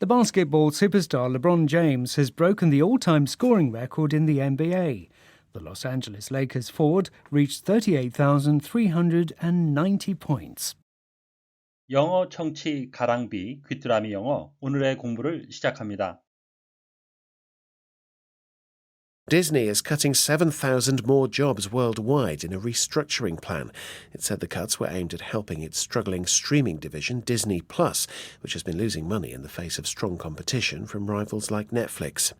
The basketball superstar LeBron James has broken the all time scoring record in the NBA. The Los Angeles Lakers forward reached 38,390 points. 영어 청취 가랑비 귀뚜라미 영어 오늘의 공부를 시작합니다. Disney is cutting 7,000 more jobs worldwide in a restructuring plan. It said the cuts were aimed at helping its struggling streaming division, Disney Plus, which has been losing money in the face of strong competition from rivals like Netflix.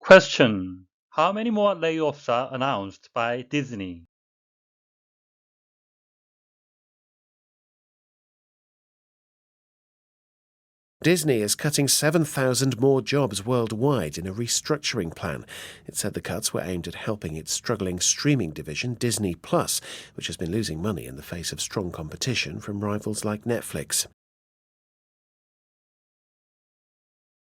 Question. How many more layoffs are announced by Disney? Disney is cutting 7,000 more jobs worldwide in a restructuring plan. It said the cuts were aimed at helping its struggling streaming division, Disney Plus, which has been losing money in the face of strong competition from rivals like Netflix.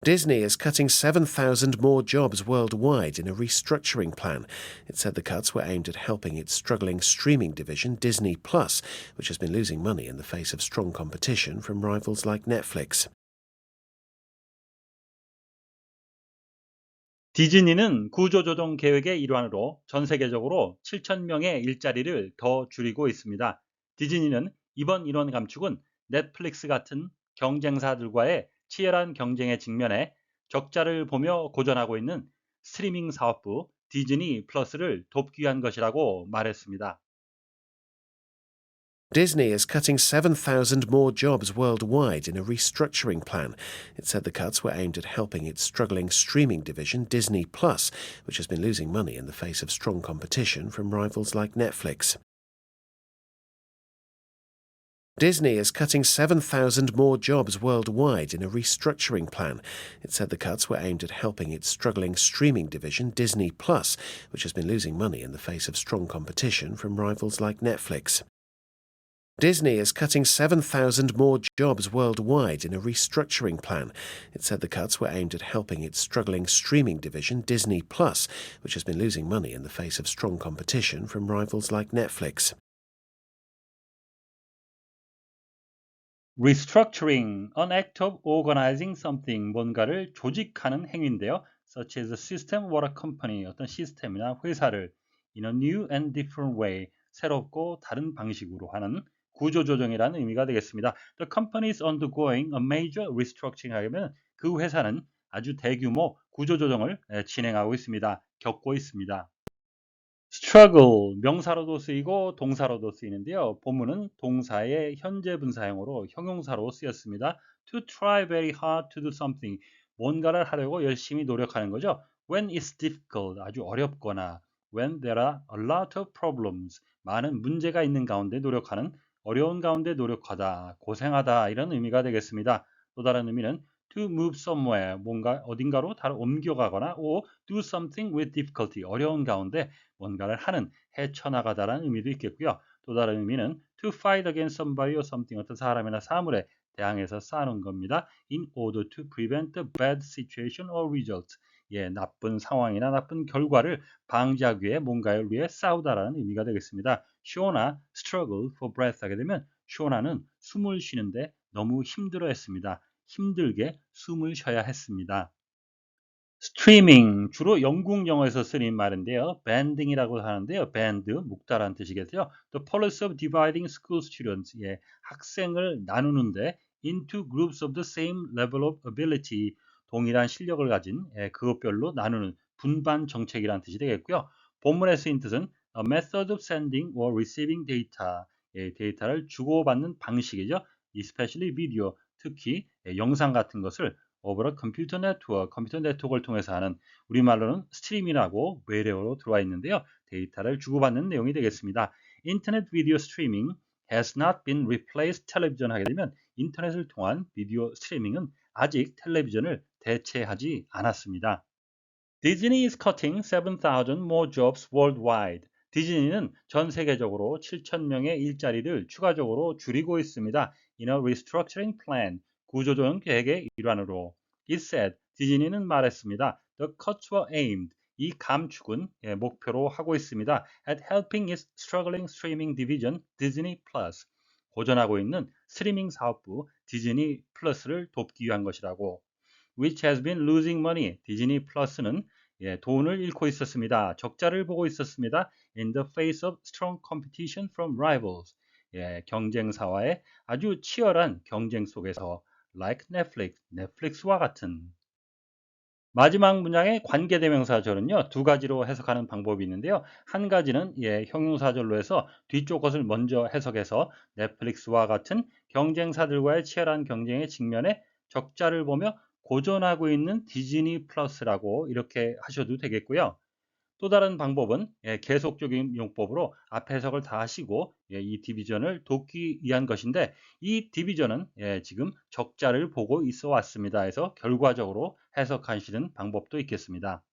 Disney is cutting 7,000 more jobs worldwide in a restructuring plan. It said the cuts were aimed at helping its struggling streaming division, Disney Plus, which has been losing money in the face of strong competition from rivals like Netflix. 디즈니는 구조조정 계획의 일환으로 전 세계적으로 7,000명의 일자리를 더 줄이고 있습니다. 디즈니는 이번 인원 감축은 넷플릭스 같은 경쟁사들과의 치열한 경쟁에 직면해 적자를 보며 고전하고 있는 스트리밍 사업부 디즈니 플러스를 돕기 위한 것이라고 말했습니다. Disney is cutting 7,000 more jobs worldwide in a restructuring plan. It said the cuts were aimed at helping its struggling streaming division, Disney Plus, which has been losing money in the face of strong competition from rivals like Netflix. Disney is cutting 7,000 more jobs worldwide in a restructuring plan. It said the cuts were aimed at helping its struggling streaming division, Disney Plus, which has been losing money in the face of strong competition from rivals like Netflix. Disney is cutting 7,000 more jobs worldwide in a restructuring plan. It said the cuts were aimed at helping its struggling streaming division, Disney Plus, which has been losing money in the face of strong competition from rivals like Netflix. Restructuring, an act of organizing something, 뭔가를 조직하는 행위인데요. such as a system or a company, 어떤 시스템이나 회사를 in a new and different way, 새롭고 다른 방식으로 하는 구조조정이라는 의미가 되겠습니다. The company is undergoing a major restructuring 하면 그 회사는 아주 대규모 구조조정을 진행하고 있습니다. 겪고 있습니다. struggle 명사로도 쓰이고 동사로도 쓰이는데요. 본문은 동사의 현재 분사형으로 형용사로 쓰였습니다. To try very hard to do something 뭔가를 하려고 열심히 노력하는 거죠. When it's difficult 아주 어렵거나 when there are a lot of problems 많은 문제가 있는 가운데 노력하는 어려운 가운데 노력하다 고생하다 이런 의미가 되겠습니다. 또 다른 의미는 to move somewhere 뭔가 어딘가로 다른 옮겨가거나 or do something with difficulty 어려운 가운데 뭔가를 하는 헤쳐나가다라는 의미도 있겠고요. 또 다른 의미는 to fight against somebody or something 어떤 사람이나 사물에 대항해서 싸우는 겁니다. in order to prevent a bad situation or result 예, 나쁜 상황이나 나쁜 결과를 방지하기 위해 뭔가를 위해 싸우다라는 의미가 되겠습니다. 쇼나 struggle for breath 하게 되면 쇼나는 숨을 쉬는데 너무 힘들어 했습니다. 힘들게 숨을 쉬어야 했습니다. 스트리밍 주로 영국 영어에서 쓰는 말인데요. 밴딩이라고 하는데요. 밴드 묵다라는 뜻이겠죠. The policy of dividing school students 예, 학생을 나누는데 into groups of the same level of ability 동일한 실력을 가진 예, 그것별로 나누는 분반 정책이라는 뜻이 되겠고요. 본문에 쓰인 뜻은 a method of sending or receiving data 예, 데이터를 주고받는 방식이죠. especially video 특히 예, 영상 같은 것을 over computer network 컴퓨터 네트워크를 통해서 하는 우리말로는 스트리밍이라고 외래어로 들어와 있는데요. 데이터를 주고받는 내용이 되겠습니다. 인터넷 비디오 스트리밍 has not been replaced television 하게 되면 인터넷을 통한 비디오 스트리밍은 아직 텔레비전을 대체하지 않았습니다. Disney is cutting 7,000 more jobs worldwide. 디즈니는 전 세계적으로 7,000명의 일자리를 추가적으로 줄이고 있습니다. In a restructuring plan, 구조조정 계획의 일환으로. It said, 디즈니는 말했습니다. The cuts were aimed. 이 감축은 예, 목표로 하고 있습니다. At helping its struggling streaming division, Disney Plus. 고전하고 있는 스트리밍 사업부 디즈니 플러스를 돕기 위한 것이라고 which has been losing money. 디즈니 플러스는 예, 돈을 잃고 있었습니다. 적자를 보고 있었습니다. In the face of strong competition from rivals. 예, 경쟁사와의 아주 치열한 경쟁 속에서 like Netflix, 넷플릭스와 같은 마지막 문장의 관계대명사절은요 두 가지로 해석하는 방법이 있는데요. 한 가지는 예, 형용사절로 해서 뒤쪽 것을 먼저 해석해서 넷플릭스와 같은 경쟁사들과의 치열한 경쟁의 직면에 적자를 보며 고전하고 있는 디즈니 플러스라고 이렇게 하셔도 되겠고요 또 다른 방법은 예, 계속적인 용법으로 앞 해석을 다 하시고 예, 이 디비전을 돕기 위한 것인데 이 디비전은 예, 지금 적자를 보고 있어 왔습니다. 해서 결과적으로 해석하시는 방법도 있겠습니다.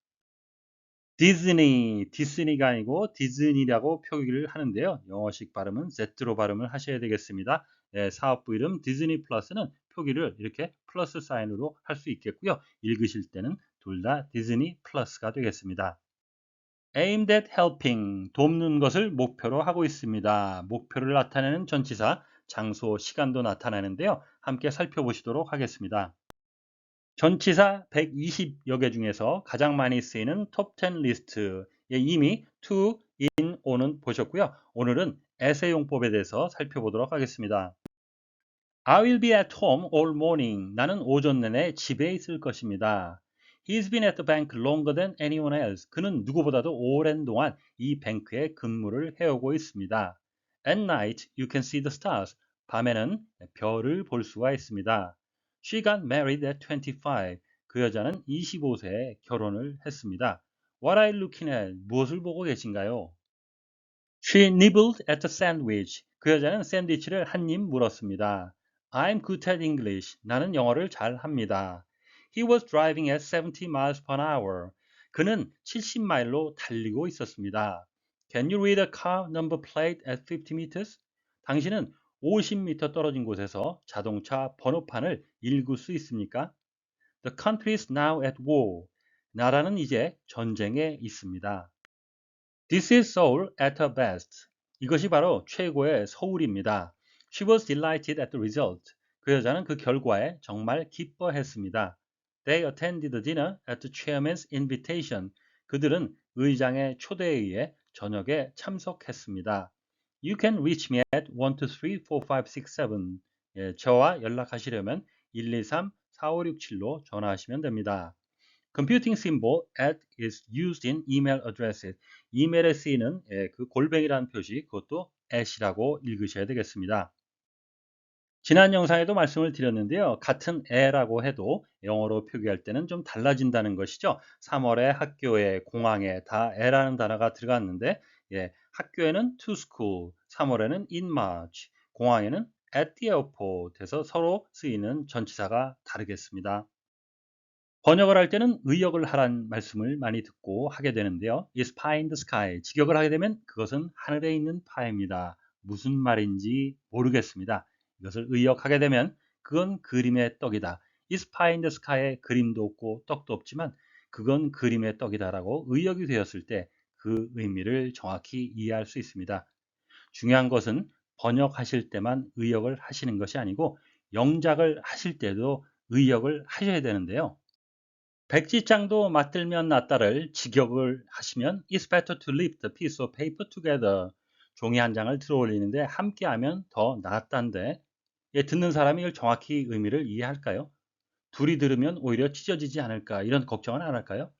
디즈니, 디스니가 아니고 디즈니라고 표기를 하는데요. 영어식 발음은 Z로 발음을 하셔야 되겠습니다. 예, 사업부 이름 디즈니 플러스는 표기를 이렇게 플러스 사인으로 할 수 있겠고요. 읽으실 때는 둘 다 디즈니 플러스가 되겠습니다. Aimed at helping, 돕는 것을 목표로 하고 있습니다. 목표를 나타내는 전치사, 장소, 시간도 나타내는데요. 함께 살펴보시도록 하겠습니다. 전치사 120여 개 중에서 가장 많이 쓰이는 톱10 리스트 예, 이미 to, in, on은 보셨고요. 오늘은 에세 용법에 대해서 살펴보도록 하겠습니다. I will be at home all morning. 나는 오전 내내 집에 있을 것입니다. He's been at the bank longer than anyone else. 그는 누구보다도 오랜 동안 이 뱅크에 근무를 해오고 있습니다. At night, you can see the stars. 밤에는 별을 볼 수가 있습니다. She got married at 25. 그 여자는 25세에 결혼을 했습니다. What are you looking at? 무엇을 보고 계신가요? She nibbled at the sandwich. 그 여자는 샌드위치를 한 입 물었습니다. I'm good at English. 나는 영어를 잘 합니다. He was driving at 70 miles per hour. 그는 70마일로 달리고 있었습니다. Can you read a car number plate at 50 meters? 당신은 50m 떨어진 곳에서 자동차 번호판을 읽을 수 있습니까? The country is now at war. 나라는 이제 전쟁에 있습니다. This is Seoul at her best. 이것이 바로 최고의 서울입니다. She was delighted at the result. 그 여자는 그 결과에 정말 기뻐했습니다. They attended the dinner at the chairman's invitation. 그들은 의장의 초대에 의해 저녁에 참석했습니다. You can reach me at 123-4567. 예, 저와 연락하시려면 123-4567로 전화하시면 됩니다. Computing symbol at is used in email addresses. 이메일에 쓰이는 예, 그 골뱅이라는 표시 그것도 at이라고 읽으셔야 되겠습니다. 지난 영상에도 말씀을 드렸는데요. 같은 애라고 해도 영어로 표기할 때는 좀 달라진다는 것이죠. 3월에 학교에 공항에 다 애라는 단어가 들어갔는데 예, 학교에는 to school, 3월에는 in March, 공항에는 at the airport 에서 서로 쓰이는 전치사가 다르겠습니다. 번역을 할 때는 의역을 하란 말씀을 많이 듣고 하게 되는데요. is pie in the sky. 직역을 하게 되면 그것은 하늘에 있는 파입니다. 무슨 말인지 모르겠습니다. 이것을 의역하게 되면 그건 그림의 떡이다. is pie in the sky에 그림도 없고 떡도 없지만 그건 그림의 떡이다라고 의역이 되었을 때 그 의미를 정확히 이해할 수 있습니다. 중요한 것은 번역하실 때만 의역을 하시는 것이 아니고 영작을 하실 때도 의역을 하셔야 되는데요. 백지장도 맞들면 낫다를 직역을 하시면 It's better to leave the piece of paper together. 종이 한 장을 들어 올리는데 함께하면 더 낫단데 예, 듣는 사람이 이걸 정확히 의미를 이해할까요? 둘이 들으면 오히려 찢어지지 않을까 이런 걱정은 안 할까요?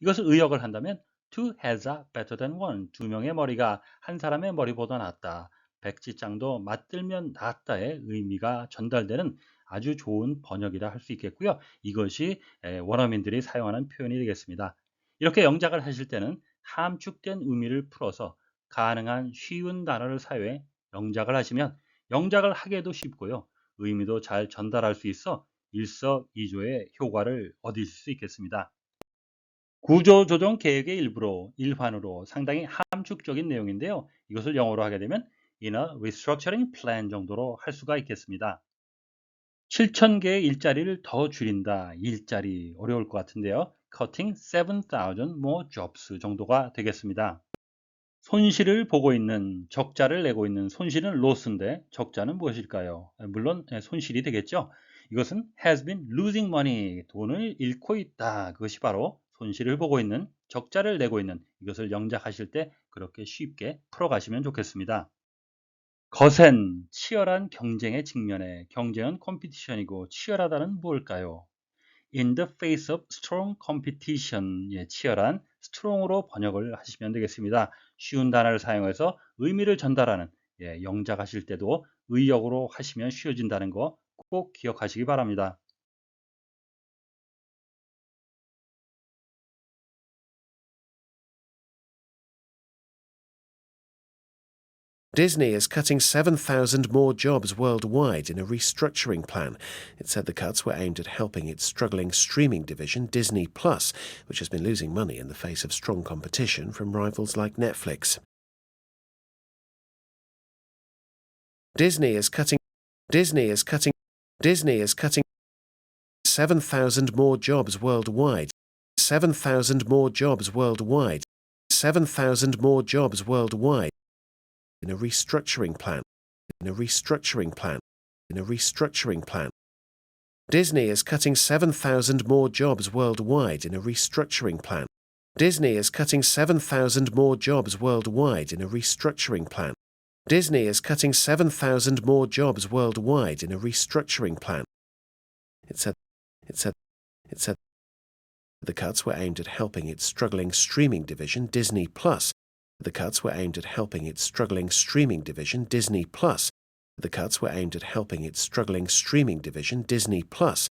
이것을 의역을 한다면 two heads are better than one. 두 명의 머리가 한 사람의 머리보다 낫다. 백지장도 맞들면 낫다의 의미가 전달되는 아주 좋은 번역이라 할 수 있겠고요. 이것이 원어민들이 사용하는 표현이 되겠습니다. 이렇게 영작을 하실 때는 함축된 의미를 풀어서 가능한 쉬운 단어를 사용해 영작을 하시면 영작을 하기도 쉽고요. 의미도 잘 전달할 수 있어 일석이조의 효과를 얻으실 수 있겠습니다. 구조조정 계획의 일부로 일환으로 상당히 함축적인 내용인데요. 이것을 영어로 하게 되면 in a restructuring plan 정도로 할 수가 있겠습니다. 7,000개의 일자리를 더 줄인다. 일자리 어려울 것 같은데요. cutting 7,000 more jobs 정도가 되겠습니다. 손실을 보고 있는 적자를 내고 있는 손실은 로스인데 적자는 무엇일까요? 물론 손실이 되겠죠. 이것은 has been losing money. 돈을 잃고 있다. 그것이 바로 손실을 보고 있는 적자를 내고 있는 이것을 영작하실 때 그렇게 쉽게 풀어가시면 좋겠습니다. 거센, 치열한 경쟁의 직면에 경쟁은 컴피티션이고 치열하다는 뭘까요? In the face of strong competition, 예, 치열한 strong으로 번역을 하시면 되겠습니다. 쉬운 단어를 사용해서 의미를 전달하는 예, 영작하실 때도 의역으로 하시면 쉬워진다는 거 꼭 기억하시기 바랍니다. Disney is cutting 7,000 more jobs worldwide in a restructuring plan. It said the cuts were aimed at helping its struggling streaming division, Disney Plus, which has been losing money in the face of strong competition from rivals like Netflix. Disney is cutting Disney is cutting Disney is cutting 7,000 more jobs worldwide. 7,000 more jobs worldwide. 7,000 more jobs worldwide in a restructuring plan. In a restructuring plan. In a restructuring plan. Disney is cutting 7,000 more jobs worldwide in a restructuring plan. Disney is cutting 7,000 more jobs worldwide in a restructuring plan. Disney is cutting 7,000 more jobs worldwide in a restructuring plan. It said, it said, it said the cuts were aimed at helping its struggling streaming division, Disney Plus. The cuts were aimed at helping its struggling streaming division, Disney Plus. The cuts were aimed at helping its struggling streaming division, Disney Plus.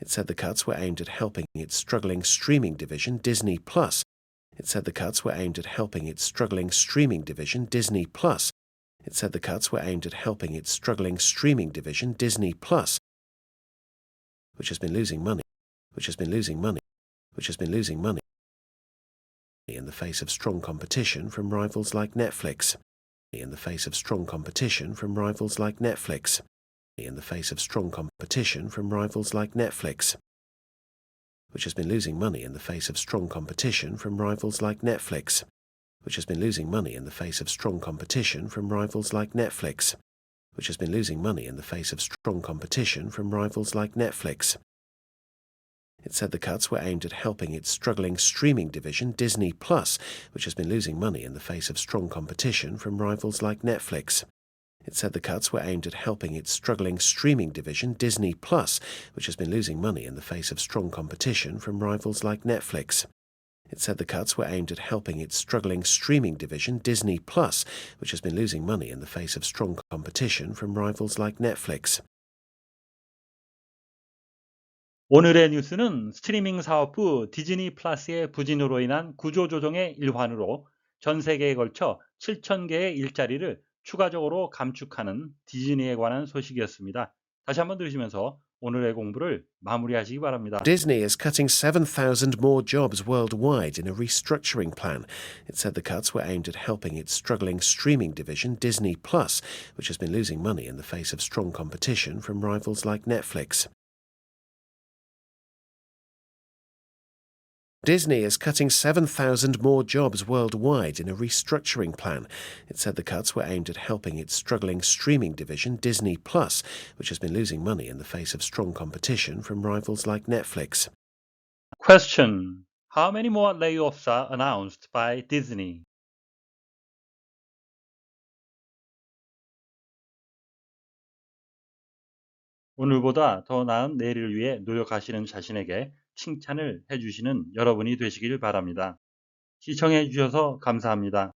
It said the cuts were aimed at helping its struggling streaming division, Disney Plus. It said the cuts were aimed at helping its struggling streaming division, Disney Plus. It said the cuts were aimed at helping its struggling streaming division, Disney Plus, which has been losing money, which has been losing money, which has been losing money in the face of strong competition from rivals like Netflix. In the face of strong competition from rivals like Netflix. In the face of strong competition from rivals like Netflix which has been losing money in the face of strong competition from rivals like Netflix, which has been losing money in the face of strong competition from rivals like Netflix, which has been losing money in the face of strong competition from rivals like Netflix. It said the cuts were aimed at helping its struggling streaming division, Disney Plus, which has been losing money in the face of strong competition from rivals like Netflix. It said the cuts were aimed at helping its struggling streaming division, Disney Plus, which has been losing money in the face of strong competition from rivals like Netflix. It said the cuts were aimed at helping its struggling streaming division, Disney Plus, which has been losing money in the face of strong competition from rivals like Netflix. 오늘의 뉴스는 스트리밍 사업부 디즈니 플러스의 부진으로 인한 구조조정의 일환으로 전 세계에 걸쳐 7,000개의 일자리를 추가적으로 감축하는 디즈니에 관한 소식이었습니다. 다시 한번 들으시면서 오늘의 공부를 마무리하시기 바랍니다. Disney is cutting 7,000 more jobs worldwide in a restructuring plan. It said the cuts were aimed at helping its struggling streaming division, Disney Plus, which has been losing money in the face of strong competition from rivals like Netflix. Disney is cutting 7,000 more jobs worldwide in a restructuring plan. It said the cuts were aimed at helping its struggling streaming division, Disney Plus, which has been losing money in the face of strong competition from rivals like Netflix. Question. How many more layoffs are announced by Disney? 오늘보다 더 나은 내일을 위해 노력하시는 자신에게 칭찬을 해주시는 여러분이 되시길 바랍니다. 시청해 주셔서 감사합니다.